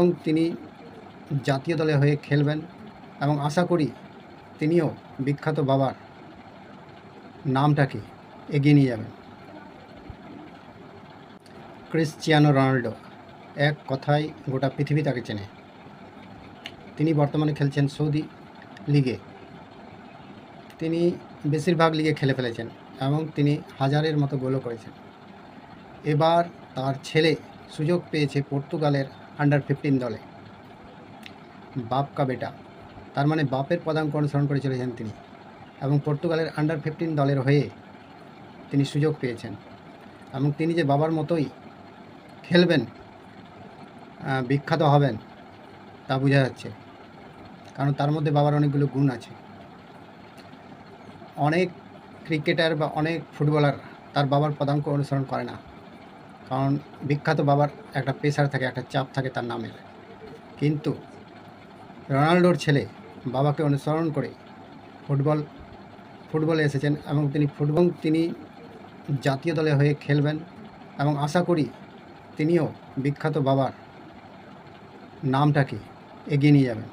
এবং তিনি জাতীয় দলে হয়ে খেলবেন এবং আশা করি তিনিও বিখ্যাত বাবার নামটাকে এগিয়ে নিয়ে যাবেন। ক্রিশ্চিয়ানো রোনাল্ডো, এক কথায় গোটা পৃথিবী তাকে চেনে। তিনি বর্তমানে খেলছেন সৌদি লিগে। তিনি বেশিরভাগ লিগে খেলে ফেলেছেন এবং তিনি হাজারের মতো গোলও করেছেন। এবার তার ছেলে সুযোগ পেয়েছে পর্তুগালের আন্ডার ফিফটিন দলে। বাপ কা বেটা। তার মানে বাপের পদাঙ্ক অনুসরণ করে চলেছেন তিনি এবং পর্তুগালের আন্ডার ফিফটিন দলের হয়ে তিনি সুযোগ পেয়েছেন। এবং তিনি যে বাবার মতোই খেলবেন বিখ্যাত হবেন, তা বোঝা যাচ্ছে। কারণ তার মধ্যে বাবার অনেকগুলো গুণ আছে। অনেক ক্রিকেটার বা অনেক ফুটবলার তার বাবার পদাঙ্ক অনুসরণ করে না। কারণ বিখ্যাত বাবার একটা প্রেশার থাকে, একটা চাপ থাকে তার নামের। কিন্তু রোনাল্ডোর ছেলে বাবাকে অনুসরণ করে ফুটবল, ফুটবলে এসেছেন এবং তিনি ফুটবল তিনি জাতীয় দলে হয়ে খেলবেন এবং আশা করি তিনিও বিখ্যাত বাবার নামটাকে এগিয়ে নিয়ে যাবেন।